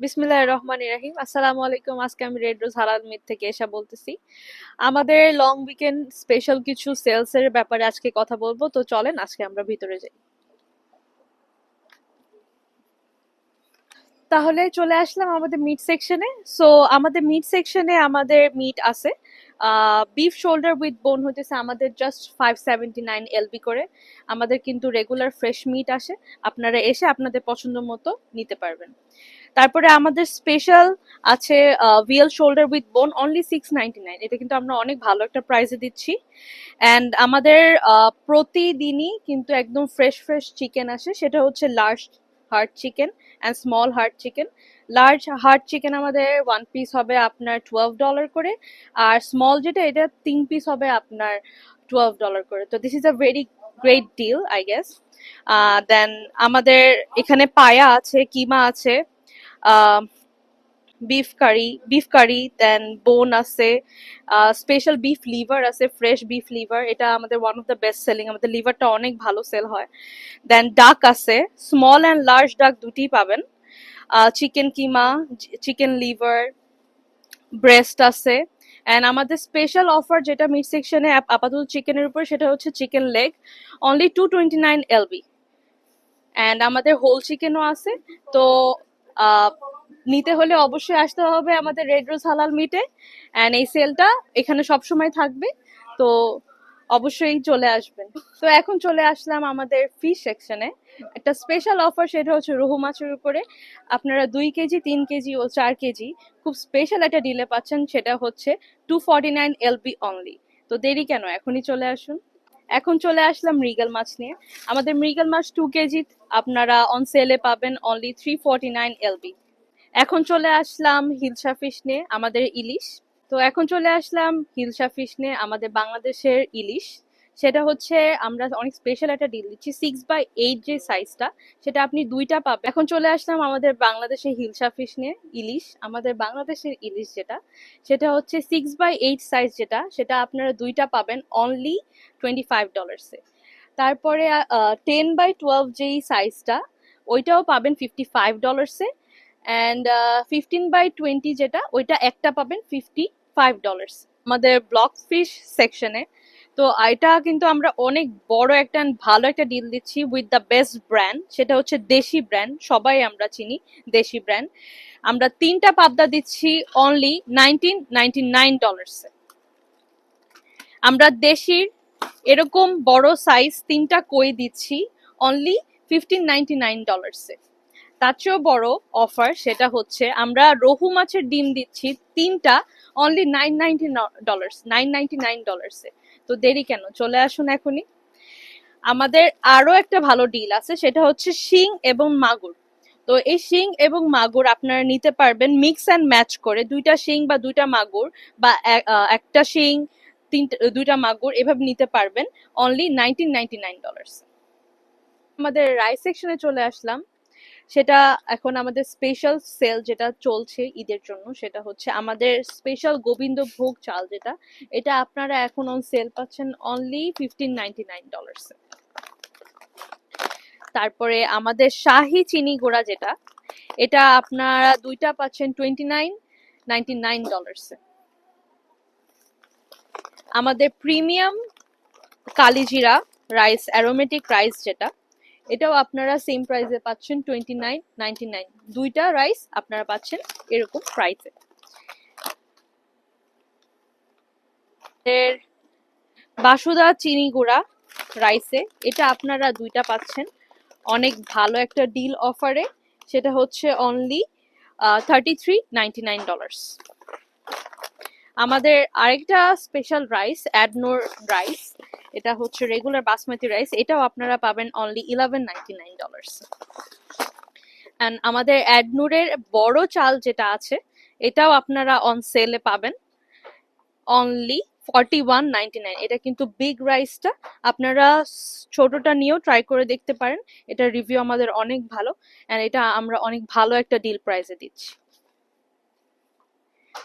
বিসমিল্লাহ রহমান রাহিম। আসসালামু আলাইকুম আজকে আমি রেড রোজ হালাল মিট থেকে এসা বলতেছি। আমাদের লং উইকেন্ড স্পেশাল কিছু সেলস এর ব্যাপারে আজকে কথা বলব। তো চলেন, আজকে আমরা ভিতরে যাই। তাহলে চলে আসলাম আমাদের মিট সেকশনে সো আমাদের মিট সেকশনে আমাদের মিট আছে। বিফ শোল্ডার উইথ বোন হইতেছে আমাদের just five seventy nine L B করে। আমাদের কিন্তু রেগুলার ফ্রেশ মিট আসে। আপনারা এসে আপনাদের পছন্দ মতো নিতে পারবেন। তারপরে আমাদের স্পেশাল আছে veal shoulder with bone only six ninety nine এটা কিন্তু আমরা অনেক ভালো একটা প্রাইসে দিচ্ছি। অ্যান্ড আমাদের প্রতিদিনই কিন্তু একদম ফ্রেশ ফ্রেশ চিকেন আসে। সেটা হচ্ছে large heart chicken and small heart chicken large heart chicken আমাদের ওয়ান পিস হবে আপনার টুয়েলভ ডলার করে। আর স্মল যেটা, এটা তিন পিস হবে আপনার টুয়েলভ ডলার করে। তো this is a very great deal I guess then আমাদের এখানে পায়া আছে, কিমা আছে। বিফ কারি বিফ কারি দেন বোন আছে স্পেশাল বিফ লিভার আছে ফ্রেশ বিফ লিভার এটা আমাদের one of the best selling আমাদের লিভারটা অনেক ভালো সেল হয়। দেন ডাক আছে স্মল অ্যান্ড লার্জ ডাক দুটি পাবেন। Chicken keema chicken liver breast আছে। অ্যান্ড আমাদের স্পেশাল অফার যেটা মিড সেকশনে আপাতত চিকেনের উপর, সেটা হচ্ছে chicken leg only two twenty nine L B and আমাদের হোল চিকেনও আছে, তো নিতে হলে অবশ্যই আসতে হবে আমাদের রেড রোজ হালাল মিটে অ্যান্ড এই সেলটা এখানে সবসময় থাকবে। তো অবশ্যই চলে আসবেন। তো এখন চলে আসলাম আমাদের ফিশ সেকশনে একটা স্পেশাল অফার সেটা হচ্ছে রুহু মাছের উপরে। আপনারা দুই কেজি, তিন কেজি ও চার কেজি খুব স্পেশাল একটা ডিলে পাচ্ছেন। সেটা হচ্ছে two forty nine L B only তো দেরি কেন? এখনই চলে আসুন। এখন চলে আসলাম মৃগেল মাছ নিয়ে। আমাদের মৃগেল মাছ টু কেজি আপনারা অন সেলে পাবেন only three forty nine L B এখন চলে আসলাম হিলসা ফিশ নিয়ে, আমাদের ইলিশ। তো এখন চলে আসলাম হিলসা ফিশ নিয়ে, আমাদের বাংলাদেশের ইলিশ। সেটা হচ্ছে আমরা অনেক স্পেশাল একটা ডিল দিচ্ছি। সিক্স বাই এইট যে সাইজটা সেটা আপনি দুইটা পাবেন। এখন চলে আসলাম আমাদের বাংলাদেশের হিলসা ফিশ নিয়ে, ইলিশ, আমাদের বাংলাদেশের ইলিশ যেটা, সেটা হচ্ছে সিক্স বাই এইট সাইজ যেটা, সেটা আপনারা দুইটা পাবেন অনলি টোয়েন্টি ফাইভ ডলার্সে তারপরে টেন বাই টুয়েলভ যেই সাইজটা ওইটাও পাবেন ফিফটি ফাইভ ডলার্সে অ্যান্ড ফিফটিন বাই টোয়েন্টি যেটা, ওইটা একটা পাবেন ফিফটি ফাইভ ডলার্স আমাদের ব্লক ফিশ সেকশনে তো এটা কিন্তু আমরা অনেক বড় একটা ভালো একটা ডিল দিচ্ছি উইথ দ্য বেস্ট ব্র্যান্ড সেটা হচ্ছে দেশি ব্র্যান্ড সবাই আমরা চিনি দেশি ব্র্যান্ড আমরা তিনটা পাবদা দিচ্ছি অনলি নাইনটিন নাইনটি নাইন ডলার্সে আমরা দেশির এরকম বড় সাইজ তিনটা কই দিচ্ছি অনলি ফিফটিন নাইনটি নাইন ডলার্সে তার চেয়েও বড় অফার সেটা হচ্ছে আমরা রহু মাছের ডিম দিচ্ছি তিনটা only nine ninety dollars nine ninety nine ডলার্সে তো দেরি কেন? চলে আসুন এখনই। আমাদের আরও একটা ভালো ডিল আছে, সেটা হচ্ছে শিং এবং মাগুর। তো এই শিং এবং মাগুর আপনারা নিতে পারবেন মিক্স অ্যান্ড ম্যাচ করে। দুইটা শিং বা দুইটা মাগুর বা একটা শিং, তিনটা, দুইটা মাগুর এভাবে নিতে পারবেন। Only nineteen ninety nine dollars আমাদের রাইস সেকশনে চলে আসলাম। সেটা এখন আমাদের স্পেশাল সেল যেটা চলছে ঈদের জন্য, সেটা হচ্ছে আমাদের স্পেশাল গোবিন্দভোগ চাল যেটা, এটা আপনারা এখন অন সেল পাচ্ছেন only fifteen ninety nine dollars তারপরে আমাদের শাহি চিনি গুঁড়া যেটা, এটা আপনারা দুইটা পাচ্ছেন টোয়েন্টি নাইন নাইনটি নাইন ডলার্সে আমাদের premium kalijira rice aromatic rice যেটা এটাও আপনারা সেম প্রাইসে পাচ্ছেন টোয়েন্টি নাইন নাইনটি নাইন দুইটা রাইস আপনারা পাচ্ছেন এরকম প্রাইসে এর বাসুদা চিনি গুঁড়া রাইসে এটা আপনারা দুইটা পাচ্ছেন। অনেক ভালো একটা ডিল অফারে সেটা হচ্ছে only thirty three ninety nine dollars আমাদের আরেকটা স্পেশাল রাইস অ্যাডনোর রাইস এটা হচ্ছে রেগুলার বাসমতি রাইস এটাও আপনারা পাবেন অনলি ইলেভেন নাইনটি নাইন আমাদের অ্যাডনুরের বড় চাল যেটা আছে, এটাও আপনারা অন সেলে পাবেন। অনলি ফর্টি ওয়ান নাইন এটা কিন্তু বিগ রাইসটা আপনারা ছোটটা নিয়েও ট্রাই করে দেখতে পারেন। এটা রিভিউ আমাদের অনেক ভালো। অ্যান্ড এটা আমরা অনেক ভালো একটা ডিল প্রাইসে দিচ্ছি।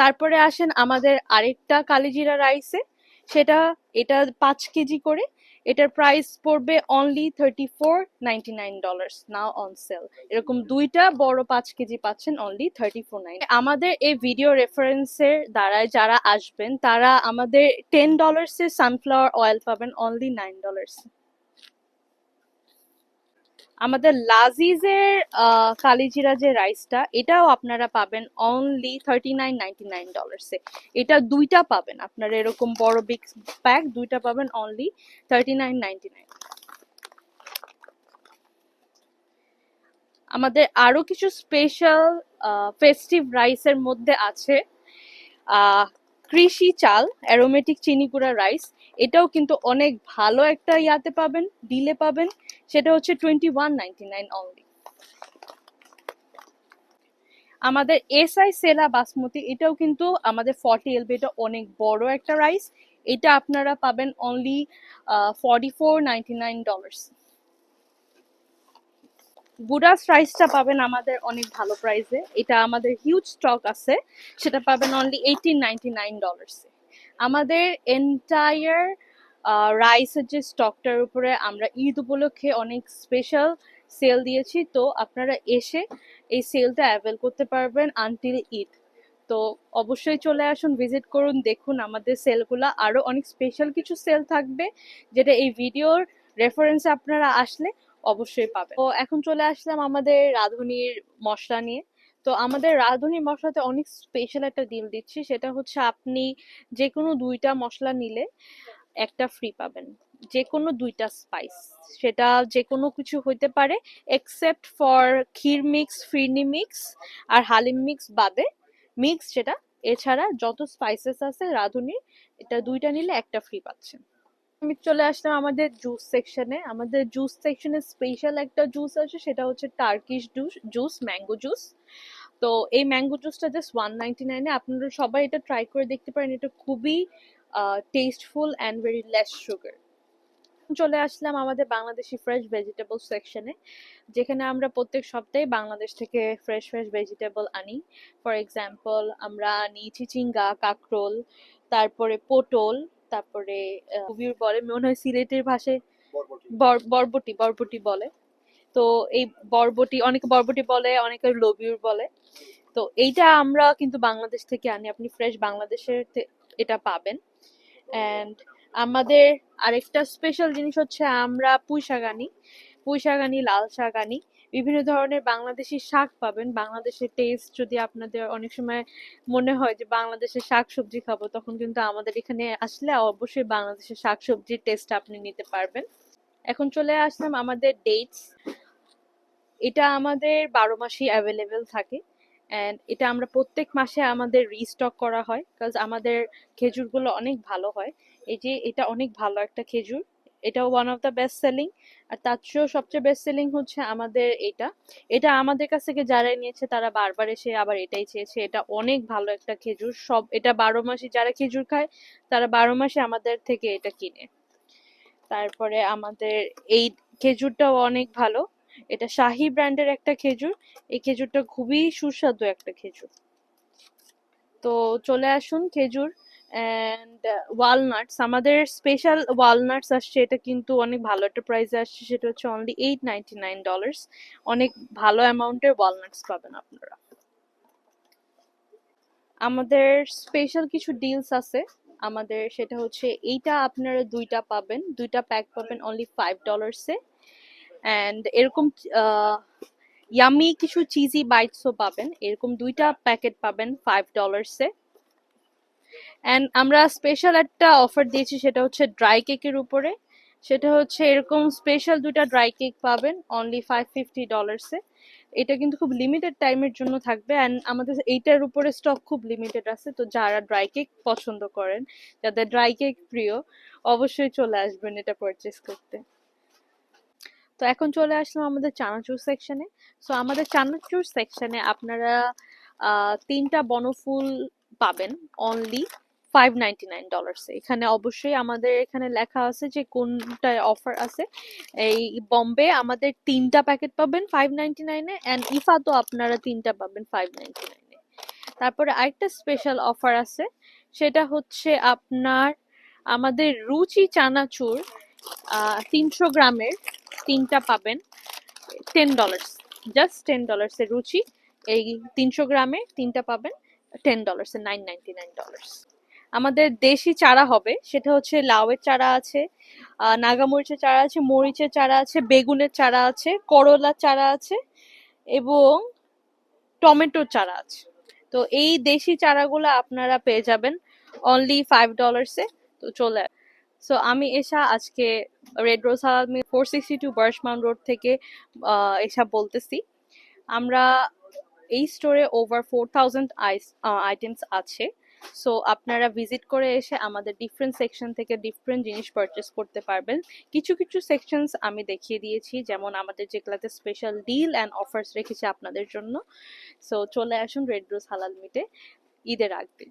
তারপরে আসেন আমাদের আরেকটা কালিজিরা রাইসে সেটা, এটা পাঁচ কেজি করে, এটার প্রাইস পড়বে only thirty four ninety nine dollars now on sale এরকম দুইটা বড় পাঁচ কেজি পাচ্ছেন অনলি থার্টি ফোর নাইন আমাদের এই ভিডিও রেফারেন্সের দ্বারায় যারা আসবেন, তারা আমাদের টেন ডলার্সের সানফ্লাওয়ার অয়েল পাবেন অনলি নাইন ডলার্স আমাদের লাজিজের কালিজিরা যে রাইসটা, এটাও আপনারা পাবেন only thirty nine ninety nine ডলার্সে এটা দুইটা পাবেন আপনারা, এরকম বড় বিগ প্যাক দুইটা পাবেন only thirty nine ninety nine আমাদের আরও কিছু স্পেশাল ফেস্টিভ রাইসের মধ্যে আছে। কৃষি চাল অ্যারোমেটিক চিনি গুঁড়া রাইস এটাও কিন্তু অনেক ভালো একটা ইয়াতে পাবেন ডিলে পাবেন। সেটা হচ্ছে twenty one ninety nine only আমাদের এসআই সেলা বাসমতি, এটাও কিন্তু আমাদের ফর্টি এলবি এটা অনেক বড় একটা রাইস এটা আপনারা পাবেন only forty four ninety nine dollars বুডাস রাইসটা পাবেন আমাদের অনেক ভালো প্রাইসে এটা আমাদের হিউজ স্টক আছে। সেটা পাবেন অনলি এইটিন নাইনটি আমাদের এন্টায়ার রাইসের যে স্টকটার উপরে আমরা ঈদ উপলক্ষে অনেক স্পেশাল সেল দিয়েছি। তো আপনারা এসে এই সেলটা অ্যাভেল করতে পারবেন আনটিল ঈদ। তো অবশ্যই চলে আসুন ভিজিট করুন, দেখুন আমাদের সেলগুলো আরও অনেক স্পেশাল কিছু সেল থাকবে, যেটা এই ভিডিওর রেফারেন্সে আপনারা আসলে অবশ্যই পাবে। তো এখন চলে আসলাম আমাদের রাঁধুনির মশলা নিয়ে। তো আমাদের রাঁধুনি মশলাতে অনেক স্পেশাল একটা ডিল দিচ্ছি, সেটা হচ্ছে আপনি যে কোনো দুইটা মশলা নিলে একটা ফ্রি পাবেন। যে কোনো দুইটা স্পাইস সেটা যে কোনো কিছু হইতে পারে except for kheer mix phirni mix R haleem mix বাদে মিক্স যেটা এছাড়া যত স্পাইসেস আছে রাঁধুনির, এটা দুইটা নিলে একটা ফ্রি পাচ্ছেন। আমি চলে আসলাম আমাদের জুস সেকশনে আমাদের জুস সেকশনে স্পেশাল একটা জুস আছে, সেটা হচ্ছে Turkish juice juice mango juice তো এই ম্যাঙ্গো জুসটা জাস্ট ওয়ান নাইনটি নাইনে আপনারা সবাই এটা ট্রাই করে দেখতে পারেন। এটা খুবই tasteful and very less sugar চলে আসলাম আমাদের বাংলাদেশি ফ্রেশ ভেজিটেবল সেকশনে যেখানে আমরা প্রত্যেক সপ্তাহে বাংলাদেশ থেকে ফ্রেশ ফ্রেশ ভেজিটেবল আনি। ফর এক্সাম্পল আমরা আনি চিচিঙ্গা, কাকরোল, তারপরে পটল তারপরে কবির বলে মনে হয় সিলেটের ভাষায় বরবটি। বরবটি বলে। তো এই বরবটি অনেকে বরবটি বলে অনেকে লবিউর বলে। তো এইটা আমরা কিন্তু বাংলাদেশ থেকে আনি। আপনি ফ্রেশ বাংলাদেশের এটা পাবেন। অ্যান্ড আমাদের আরেকটা স্পেশাল জিনিস হচ্ছে আমরা পুঁই শাক আনি। পুঁই শাক আনি লাল শাক আনি। বিভিন্ন ধরনের বাংলাদেশি শাক পাবেন। বাংলাদেশের টেস্ট যদি আপনাদের অনেক সময় মনে হয় যে বাংলাদেশের শাক সবজি খাব, তখন কিন্তু আমাদের এখানে আসলে অবশ্যই বাংলাদেশের শাক সবজির টেস্ট আপনি নিতে পারবেন। এখন চলে আসলাম আমাদের ডেটস এটা আমাদের বারো মাসই অ্যাভেলেবেল থাকে। অ্যান্ড এটা আমরা প্রত্যেক মাসে আমাদের রিস্টক করা হয়। কাজ আমাদের খেজুরগুলো অনেক ভালো হয়। এই যে এটা অনেক ভালো একটা খেজুর। এটাও one of the best selling আর তার চেয়েও সবচেয়ে বেস্ট সেলিং হচ্ছে আমাদের এটা। এটা আমাদের কাছ থেকে যারাই নিয়েছে, তারা বারবার এসে আবার এটাই চেয়েছে। এটা অনেক ভালো একটা খেজুর। সব, এটা বারো মাসে যারা খেজুর খায়, তারা বারো মাসে আমাদের থেকে এটা কিনে। তারপরে আমাদের এই খেজুরটাও অনেক ভালো। এটা শাহি ব্র্যান্ডের একটা খেজুর। এই খেজুরটা খুবই সুস্বাদু একটা খেজুর। তো চলে আসুন খেজুর। অ্যান্ড ওয়ালনাটস আমাদের স্পেশাল ওয়ালনাটস আসছে, এটা কিন্তু অনেক ভালো একটা প্রাইসে আসছে, সেটা হচ্ছে only eight ninety nine dollars অনেক ভালো অ্যামাউন্টের ওয়ালনাটস পাবেন আপনারা। আমাদের স্পেশাল কিছু ডিলস আছে। আমাদের সেটা হচ্ছে এইটা আপনারা দুইটা পাবেন, দুইটা প্যাক পাবেন অনলি ফাইভ ডলার্সে অ্যান্ড এরকম ইয়ামি কিছু চিজি বাইটসও পাবেন, এরকম দুইটা প্যাকেট পাবেন ফাইভ ডলার্সে অ্যান্ড আমরা স্পেশাল একটা অফার দিয়েছি, সেটা হচ্ছে ড্রাই কেকের উপরে। সেটা হচ্ছে এরকম স্পেশাল দুইটা ড্রাই কেক পাবেন অনলি ফাইভ ফিফটি ডলার্সে এটা কিন্তু খুব লিমিটেড টাইমের জন্য থাকবে অ্যান্ড আমাদের এইটার উপরে স্টক খুব লিমিটেড আছে, তো যারা ড্রাই কেক পছন্দ করেন, যাদের ড্রাই কেক প্রিয়, অবশ্যই চলে আসবেন এটা পারচেস করতে। তো এখন চলে আসলাম আমাদের চানাচুর সেকশনে সো আমাদের চানাচুর সেকশনে আপনারা তিনটা বনফুল পাবেন অনলি ফাইভ নাইনটি নাইন ডলার্সে এখানে অবশ্যই আমাদের এখানে লেখা আছে যে কোনটায় অফার আছে। এই বম্বে আমাদের তিনটা প্যাকেট পাবেন ফাইভ নাইনটি নাইনে অ্যান্ড ইফাতো আপনারা তিনটা পাবেন ফাইভ নাইনটি নাইনে তারপরে আরেকটা স্পেশাল অফার আছে, সেটা হচ্ছে আপনার আমাদের রুচি চানাচুর তিনশো গ্রামের তিনটা পাবেন টেন ডলার্স জাস্ট টেন ডলার্সের রুচি। এই তিনশো গ্রামে তিনটা পাবেন। টেন ডলার্সের নাইন নাইনটি নাইন ডলার্স আমাদের দেশি চারা হবে, সেটা হচ্ছে লাউয়ের চারা আছে নাগামরিচের চারা আছে, মরিচের চারা আছে, বেগুনের চারা আছে, করলার চারা আছে, এবং টমেটোর চারা আছে। তো এই দেশি চারাগুলো আপনারা পেয়ে যাবেন অনলি ফাইভ ডলার্সে তো চলে সো আমি এসা আজকে রেড রোজ হালামি ফোর সিক্সটি টু বার্শমান রোড থেকে এসা বলতেছি। আমরা এই স্টোরে ওভার ফোর থাউজেন্ড আইটেমস আছে। সো আপনারা ভিজিট করে এসে আমাদের ডিফারেন্ট সেকশন থেকে ডিফারেন্ট জিনিস পারচেস করতে পারবেন। কিছু কিছু সেকশনস আমি দেখিয়ে দিয়েছি, যেমন আমাদের যেগুলাতে স্পেশাল ডিল অ্যান্ড অফার্স রেখেছে আপনাদের জন্য। সো চলে আসুন রেড রোজ হালাল মিটে ঈদের আগদিন